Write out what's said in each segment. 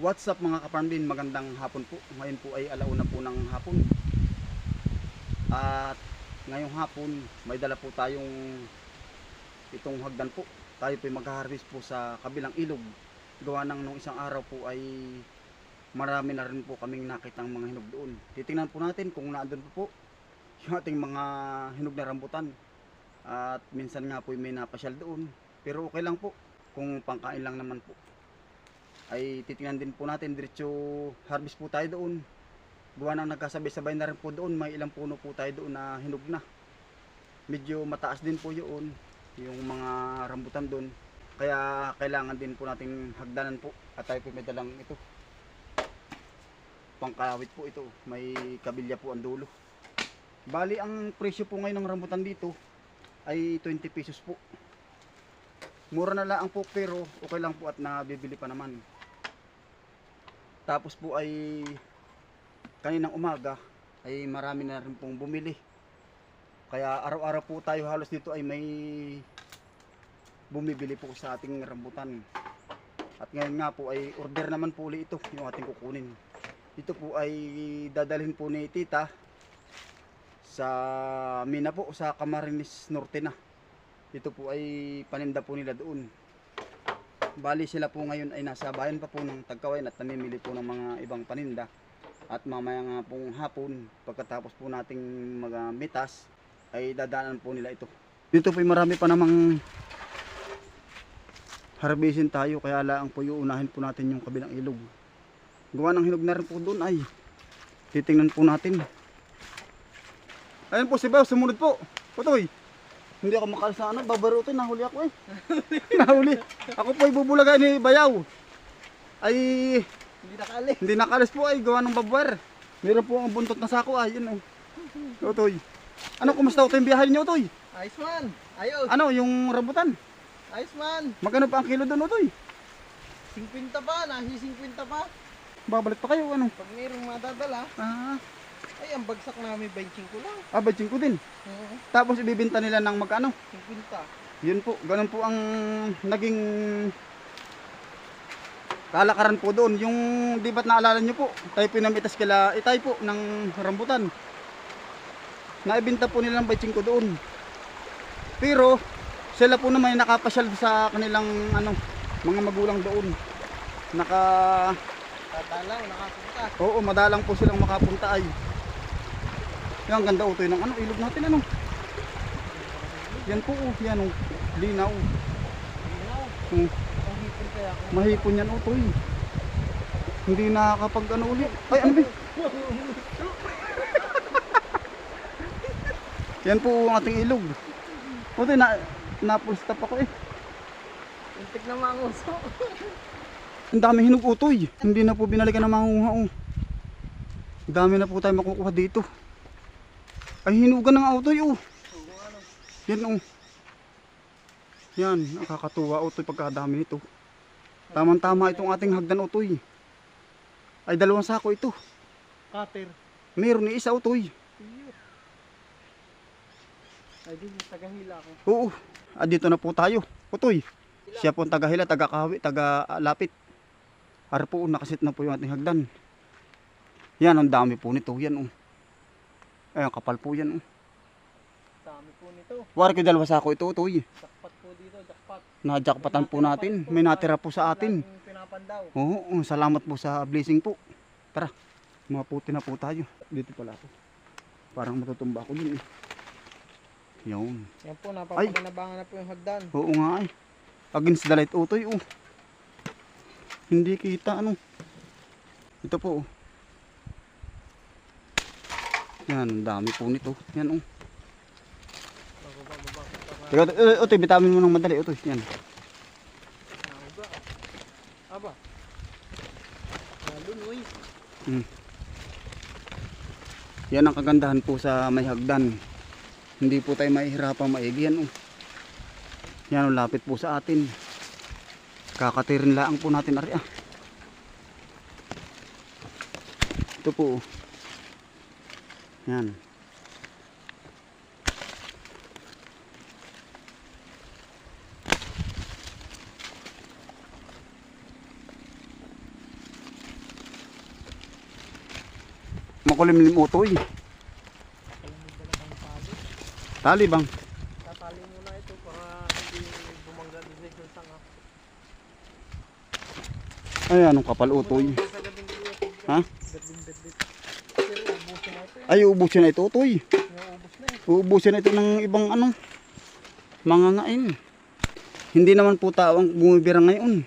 What's up mga kaparmbin, magandang hapon po. Ngayon po ay alauna po ng hapon. At ngayong hapon, may dala po tayong itong hagdan po. Tayo po ay mag-harvest po sa kabilang ilog. Gawa ng nung isang araw po ay marami na rin po kaming nakitang mga hinog doon. Titingnan po natin kung naandun po po yung ating mga hinog na rambutan. At minsan nga po ay may napasyal doon. Pero okay lang po kung pangkain lang naman po. Ay titingnan din po natin diretso harvest po tayo doon. Gawa nang nagkasabay-sabay na rin po doon may ilang puno po tayo doon na hinog na. Medyo mataas din po yun yung mga rambutan doon. Kaya kailangan din po nating hagdanan po at tayo po may ito. Pangkawit po ito may kabilya po ang dulo. Bali ang presyo po ngayon ng rambutan dito ay 20 pesos po mura na lang po pero okay lang po at nabibili pa naman tapos po ay kaninang umaga ay marami na rin pong bumili. Kaya araw-araw po tayo halos dito ay may bumibili po sa ating rambutan. At ngayon nga po ay order naman po ulit ito yung ating kukunin. Ito po ay dadalhin po ni tita sa Mina po sa Camarines Norte na. Ito po ay paninda po nila doon. Bali sila po ngayon ay nasa bayan pa po ng Tagkawayan at namimili po ng mga ibang paninda. At mamaya nga pong hapon, pagkatapos po nating mga mitas, ay dadaanan po nila ito. Dito po ay marami pa namang harbisin tayo, kaya laang po yung unahin po natin yung kabilang ilog. Gawa ng hinog na rin po doon ay titingnan po natin. Ayun po si Bao, sumunod po. Putoy. Hindi ako makalis sa ano, babarutin, nahuli ako eh. nahuli. Ako po ay bubulagay ni Bayaw. Ay, Hindi nakali. hindi nakalis po ay gawa ng babwer. Meron po ang buntot na sako ay, yun oh. Utoy. Ano, kumusta utoy yung biyahe niyo, Utoy? Ayos man. Ayos. Ano, yung rambutan? Ayos man. Magkano pa ang kilo doon, Utoy? 50 pa. Nasi 50 pa. Babalik pa kayo, ano? Pag mayroong madadala, Ah, ay ang bagsak namin 25 ko lang. ah badjing ko din. Oo. Tapos ibibenta nila ng magkano? 50. Yun po, ganun po ang naging kalakaran po doon. Yung di ba't naalala nyo po, tayo pinamitas kila itay po ng rambutan. Naibenta po nila ng bayching ko doon. Pero sila po naman ay nakapasyal sa kanilang ano, mga magulang doon. Naka, Tatalaw, nakapunta. oo, madalang po silang makapunta ay. Yan, ang ganda utoy ng ano, ilog natin ano. Yan po, oh, yan oh, linaw. Linaw. Hmm. Ang hipon kaya ako. Mahipon yan utoy. Hindi nakakapag ano ulit. Ay ano ba? yan po ang ating ilog. Utoy na na-full stop ako eh. Untik na manguso. Ang dami hinog utoy. Hindi na po binalikan ng mangunga oh. Dami na po tayo makukuha dito. Ay hinugan ng utoy oh. Yan oh. Yan, nakakatuwa utoy pagkadami nito. Tamang-tama itong ating hagdan utoy. Ay dalawang sako ito. Cutter. Meron ni isa utoy. Ay, di, tagahila ako. Oo. Ah, dito na po tayo. Utoy. Siya po ang tagahila, taga-kawi, taga-lapit. Ara po, nakasit na po yung ating hagdan. Yan, ang dami po nito. Yan, oh. Ay, ang kapal po yan, oh. Dami po nito. Wari ko dalawa sako ito, utoy. Jackpot po dito, jackpot. Najakpatan po natin. May natira po sa atin. Pinapandaw. Oo, oh, salamat po sa blessing po. Tara, maputi na po tayo. Dito pala ako. Parang matutumba ako din eh. Yun. Yan po, napapakinabangan na po yung hagdan. Oo nga eh. Against the light utoy oh. Hindi kita ano. Ito po oh. Yan, dami po nito. Yan oh. Teka, utoy, bitamin mo ng madali utoy. Yan. Aba. Lalo. Mm. Yan ang kagandahan po sa may hagdan. Hindi po tayo mahihirapang maigi yan oh. Yan oh, lapit po sa atin. Kakatirin lang po natin ari ah. Ito po oh. Yan. Makulimlim utoy. Eh. Tali bang? Tatali muna ito para hindi bumangga din sa sanga. Ay, anong kapal utoy. Eh. Ay, uubusin na ito eh. Uubusin na ito ng ibang ano. Mga ngain. Hindi naman po tao ang bumibira ngayon.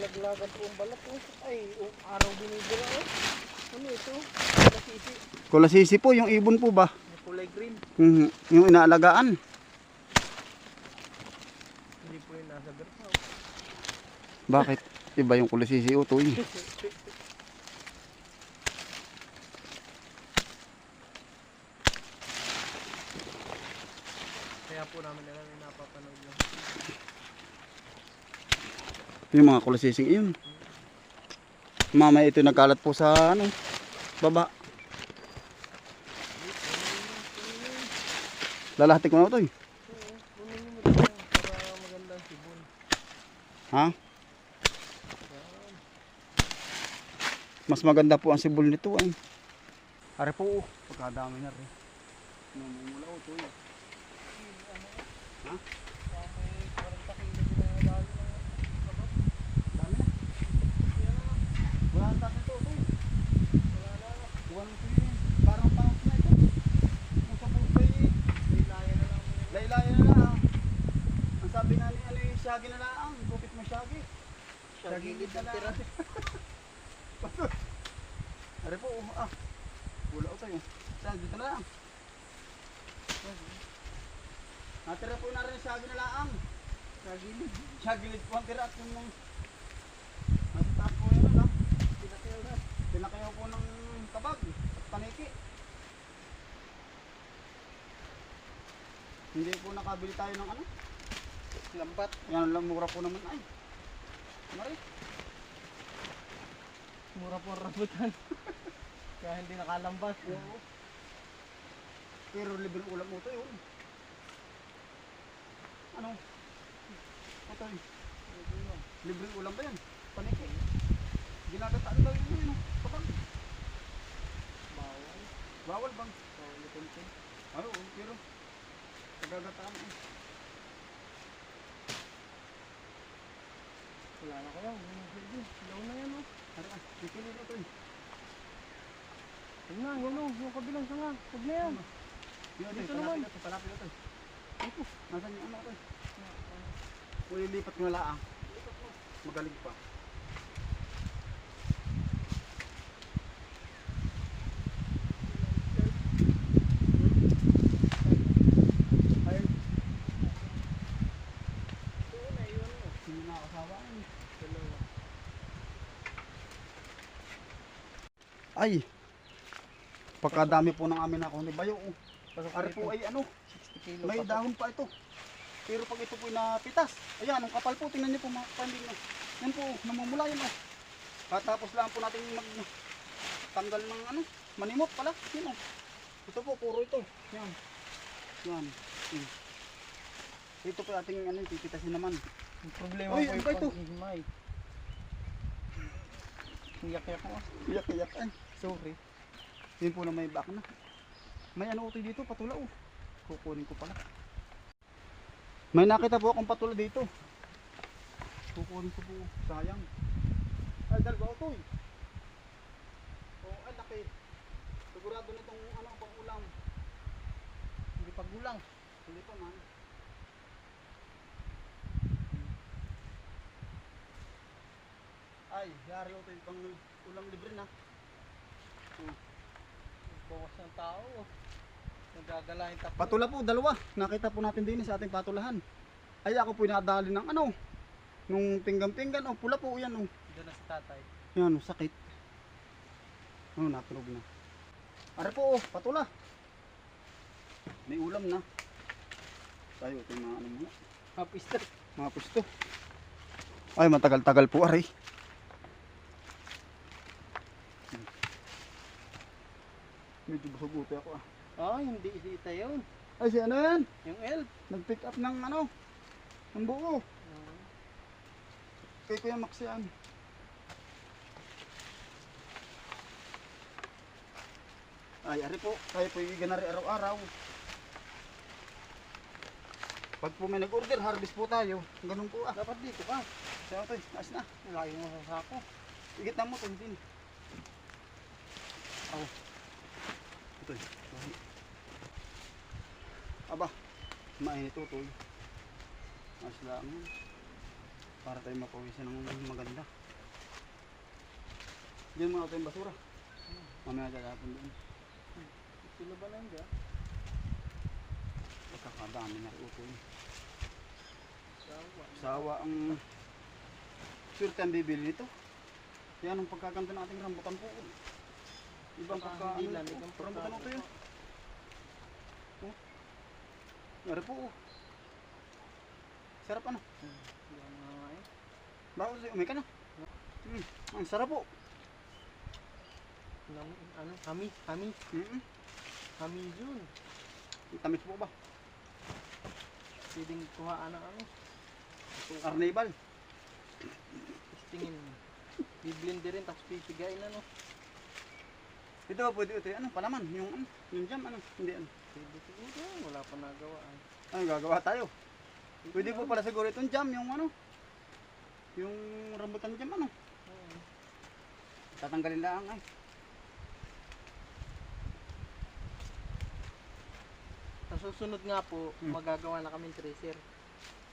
Laglagan po ang balat oh. Ay, oh, araw binibira oh. Ano ito? Nakisi. Kulasisi po, yung ibon po ba? Kulay green. Mhm, Yung inaalagaan. Hindi po yung nasa bersaw. Bakit? Iba yung kulasisi utoy. Kaya po namin nila yung napapanood lang. Yung mga kulasising iyon. Mamaya ito nagkalat po sa ano, baba. Lalahati ko na magandang sibon. Ha? Mas maganda po ang sibol nito ay. Are po, oh. pagkadami na rin. Namumula o to. Ha? May 40 kilo din na dali ng sabak. Dami na. Wala ang tayo ito. Wala na. Na ito yun. Parang pangos na ito. Kung sa buhay, Laylayan na lang yun. laylayan na lang. Ang sabi nga ni Ali, syagi na lang. Bukit mo syagi. Sa gilid ng tira. Are po, oh, ah. Wala ko tayo. Saan, dito na lang. Natira po na rin syagi na lang. Sa gilid. Syagilid po ang tira at yung nasa taas po yun, ano? Pinakayaw na. Pinakayaw po ng tabag at paniki. Hindi po nakabili tayo ng ano. Lambat. Yan lang mura po naman ay. Mari. Mura po ang rambutan. Kaya hindi nakalambas. Oo. Pero libreng ulam mo ito yun. Ano? Ito yun. Libreng ulam ba yan? Paniki. Ginagataan daw yun yun. Bawal. Bang? Bawal ito ito. Ano? Pero. Pagagataan eh. Wala na kaya. Wala na pwede. Ilaw na yan oh. Ano ah? Pipili na ito eh. Huwag na. Yan oh. Yung kabilang sanga. Huwag na yan. Yun, Dito ito, naman. palapit ito, palapit ito. Ito, nasan yung ano ito? Uli lipat ko na laang. Magaling pa. Ayun, Oo na yun oh. hindi na ako sawaan. Dalawa. Ay, pagkadami po ng amin ako ni Bayo. oh. Ari po ay ano, 60 kilo. may dahon pa ito. Pero pag ito po napitas, ayan, ang kapal po, tingnan niyo po mga. Oh. Yan po, oh, namumula yun. Oh. Katapos lang po natin mag tanggal ng ano, manimot pala. Yan oh. Ito po, puro ito. Yan. Yan. Hmm. Ito po ating ano, pipitasin naman. Ang problema Uy, ko ano yung paghihimay. Iyak-iyak mo. ah. Iyak-iyak ay. Sorry. Yun po na may back na. May ano utoy dito, patula oh. Kukunin ko pala. May nakita po akong patula dito. Kukunin ko po. Sayang. Ay, dalawa utoy. Oh, ay laki. Sigurado na itong ano, pang ulam. Hindi pa gulang. Hindi pa man. Ay, yari utoy pang ulam libre na. Bawas ng tao. Nagagala yung tapos. Patula po, dalawa. Nakita po natin din sa ating patulahan. Ay ako po nadali ng ano, nung pinggan-pinggan, oh, pula po yan, oh. Doon na si tatay. Yan, oh, sakit. Oh, natunog na. Ara po, oh, patula. May ulam na. Tayo, ito yung mga ano mo, Mapista. mga pusto. Ay, matagal-tagal po, aray. Medyo busog-upi ako ah. Oh, hindi isita yun. Ay, si ano yan? Yung elf. Nag-pick up ng ano? Ng buo. Uh-huh. Kay Kuya Max. Ay, ari po. Kaya po yung ganari araw-araw. Pag po may nag-order, harvest po tayo. Ganun po ah. Dapat dito pa. Sayo eh. to, taas na. Layo mo sa sako. Igit na mo, tundin. Oh. Ito. Aba, mainit ito, ito. Ayos lang. Para tayo mapawisan ng maganda. Diyan muna ito yung basura. Mamaya tatapon doon. Sino ba nandiyan? Pagkakadami na ito. Sawa. Sawa ang swerte ang bibili nito. Yan ang pagkaganda ng ating rambutan po. Ibang Saka pagka hindi ano lamig po, ang rambutan ito yun. Oh. Yari po. oh. Sarap ano. Eh. Bakit kasi umay ka na? Hmm. Ang sarap po. Nam- Ano? Hami. Hami. Mm Hami yun. Tamis po ba? Pwedeng kuhaan ng ano. Carnival. Tingin. Biblender rin tapos pipigain ano. Ito ba pwede ito? Ano? Palaman. Yung ano? Yung jam ano? Hindi ano. Pwede siguro. Wala pa nagawaan. Ano gagawa tayo? Pwede po pala siguro itong jam. Yung ano? Yung rambutan jam ano? Oo. Tatanggalin lang ay. Sa susunod nga po, Hmm. magagawa na kami tracer.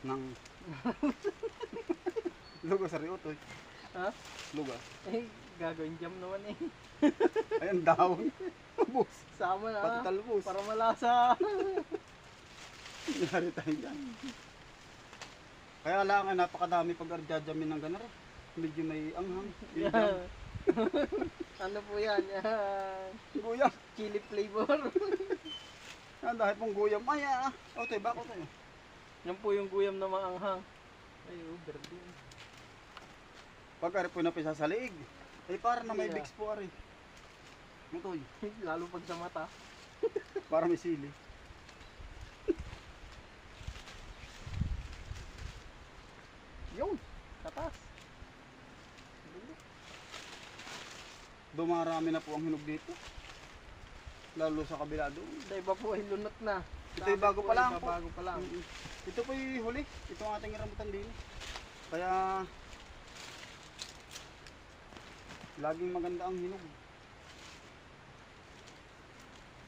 Nang Lugo sa Rio to. Ha? Lugo. Eh, gagawin jam naman eh. Ayun daon. Bus. Sama na. Pati talbos. Para malasa. Yari tayo dyan. Kaya lang ay napakadami pag arjajamin ng ganar. Medyo may anghang. Yeah. ano po yan? Yan. Guyam. Chili flavor. Ah, dahil pong guyam. Ay ah. O tayo bako tayo. Yan po yung guyam na maanghang. Ay, oh, verde. Pag ari po napisa sa liig. Ay para na may Yeah. bigs po ari. Mutoy. Lalo pag sa mata. Para may sili. Yun. Tatas. Dumarami na po ang hinog dito. Lalo sa kabila doon. Sa iba po ay lunot na. Ito yung bago pa lang po. Bago pa lang. Mm-mm. Ito po yung huli. Ito ang ating rambutan din. Kaya laging maganda ang hinog.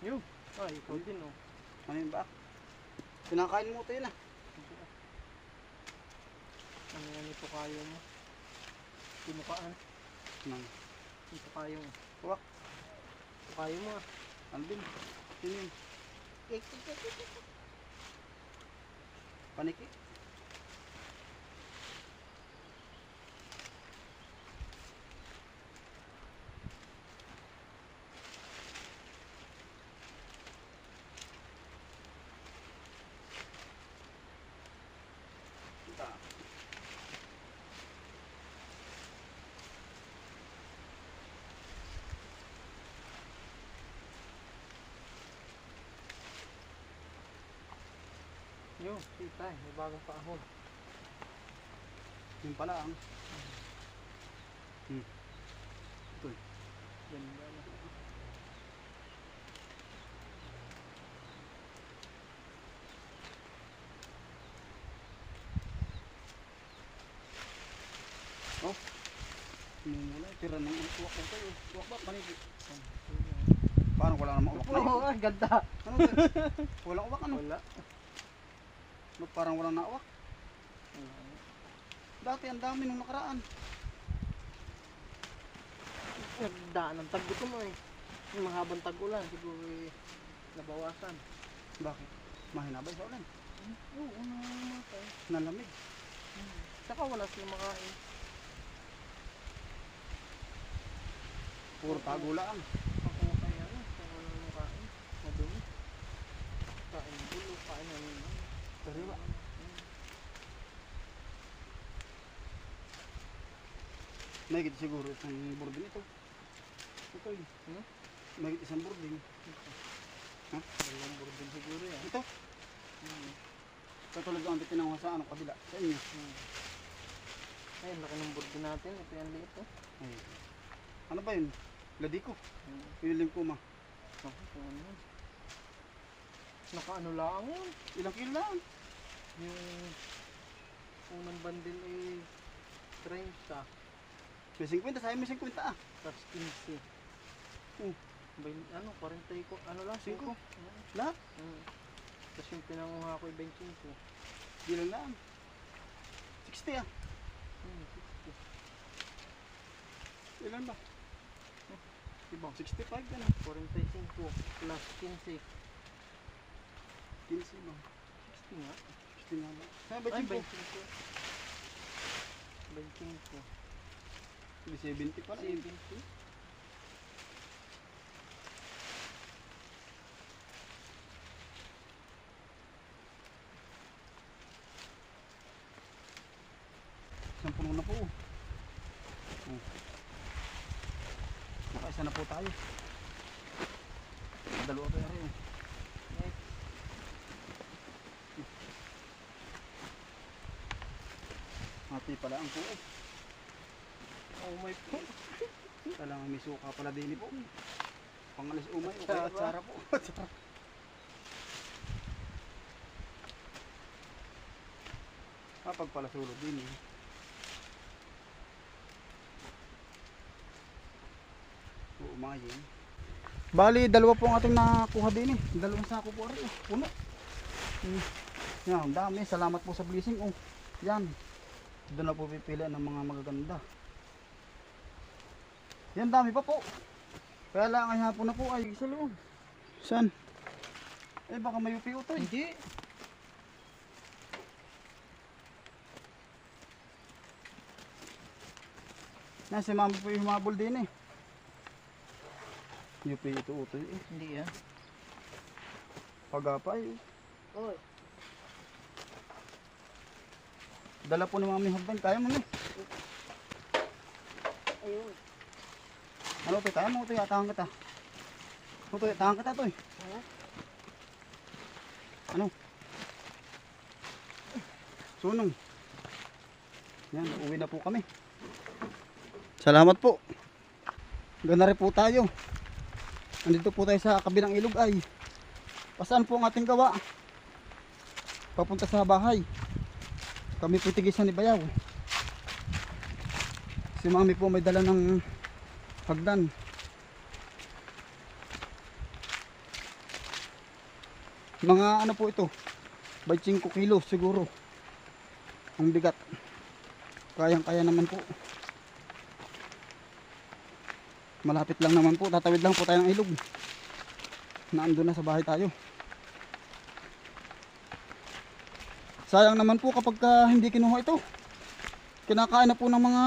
Yun. Ay, ikaw din oh. Ano yun ba? Pinakain mo ito yun ah. Ano yan ito kayo mo? Pinukaan. Nang, Ito kayo mo. Huwag. Ito kayo mo ah. ano din? Yun yun. Eh, Yun, kita eh. May bagong paahon. Yun pala ang. Hmm. Ito eh. Ganda na. Mumula. Tira ng ang tuwak ko tayo. Tuwak ba? Paniki. Ayun. Parang wala namang uwak na Oo, yun. ah, ganda. Ano? Walang uwak ano? Wala. No, Parang walang nauwak. Dati ang dami nung nakaraan. Nagdaan ng taggutom mo eh. Yung mahabang tagulan, siguro eh, nabawasan. Bakit? Mahina ba sa ulan? Oo, ano namatay. Nalamig. Saka wala silang makain. Puro tagula ang. Ako kaya wala nang makain. Madumi. Kain bulo, kain ano yun. Sariwa. Mahigit siguro isang boarding ito. Ito yun. Hmm? Isang boarding. Dalawang burdin siguro yan. Ito. Hmm. Katulad ang tinanong sa ano kabila. Sa inyo. Hmm. Ayun, laki ng burdin natin. Ito yan liit oh. Ay. Ano ba yun? Ladiko. Hmm. Yung lingkuma. Naku, kung ano yun. Nakaano lang yun. Ilang kilo lang? Yung unang bandil ay 30. May 50, sa'yo may 50 ah. Tapos 15. Oh. Bain, ano, 40 ko, ano lang, Singko. 5. Lahat? Mm. Tapos yung pinanguha ko ay 25. Di lang lang. 60 ah. Hmm, 60. Ilan ba? Diba? 65 ano? 45 plus 15. 15 ba? 60 nga. 60 nga? Saan ba Ay, 5? 25. 25. May 70 pala. eh. 70. Isang puno na po. Oh. Oh. Nakaisa na po tayo. Dalawa pa rin. Next. Hati pala ang puo. Oh my po. Kailangan may suka pala din po. Pangalis umay o kaya atsara po. Kapag pala sulod din eh. Yun. Bali, dalawa po ang ating nakuha din eh. Dalawang sako po rin. eh. Puno. Hmm. Yan, dami. Salamat po sa blessing. Oh, yan. Doon na po pipili ng mga magaganda. Yan, dami pa po. Kaya lang ay hapon na po ay sa loob. Saan? Eh baka may upi utoy. Hindi. Na si mami po yung humabol din eh. Upi ito utoy eh. Hindi yan. Pagapay eh. Oy. Dala po ni mami hagdan. Kaya mo na eh. Ayun. Ano utoy? Kaya mo utoy. Atahan kita. Utoy, atahan kita utoy. Ha? Ano? Sunong. Yan, uwi na po kami. Salamat po. Gana rin po tayo. Nandito po tayo sa kabilang ilog ay. Pasaan po ang ating gawa? Papunta sa bahay. Kami po tigisan ni Bayaw. Si mami po may dala ng hagdan. Mga ano po ito? 25 kilos siguro. Ang bigat. Kayang kaya naman po. Malapit lang naman po. Tatawid lang po tayo ng ilog. Naando na sa bahay tayo. Sayang naman po kapag ka hindi kinuha ito. Kinakain na po ng mga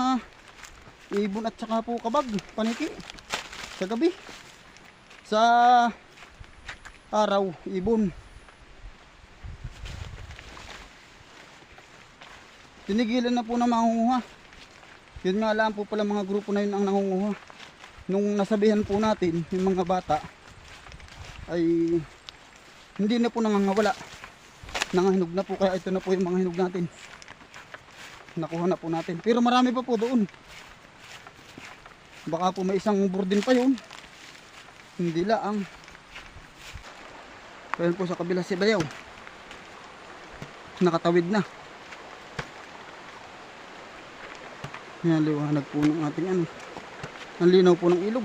ibon at saka po kabag, paniki. Sa gabi. Sa araw, ibon. Tinigilan na po na mangunguha. Yun nga lang po pala mga grupo na yun ang nangunguha. Nung nasabihan po natin, yung mga bata, ay hindi na po nangangawala. Nangahinog na po, kaya ito na po yung mga hinog natin. Nakuha na po natin. Pero marami pa po doon. Baka po may isang burdin pa yun. Hindi laang. Kaya po sa kabila si Bayaw. Nakatawid na. Yan, liwanag po ng ating ano. Ang linaw po ng ilog.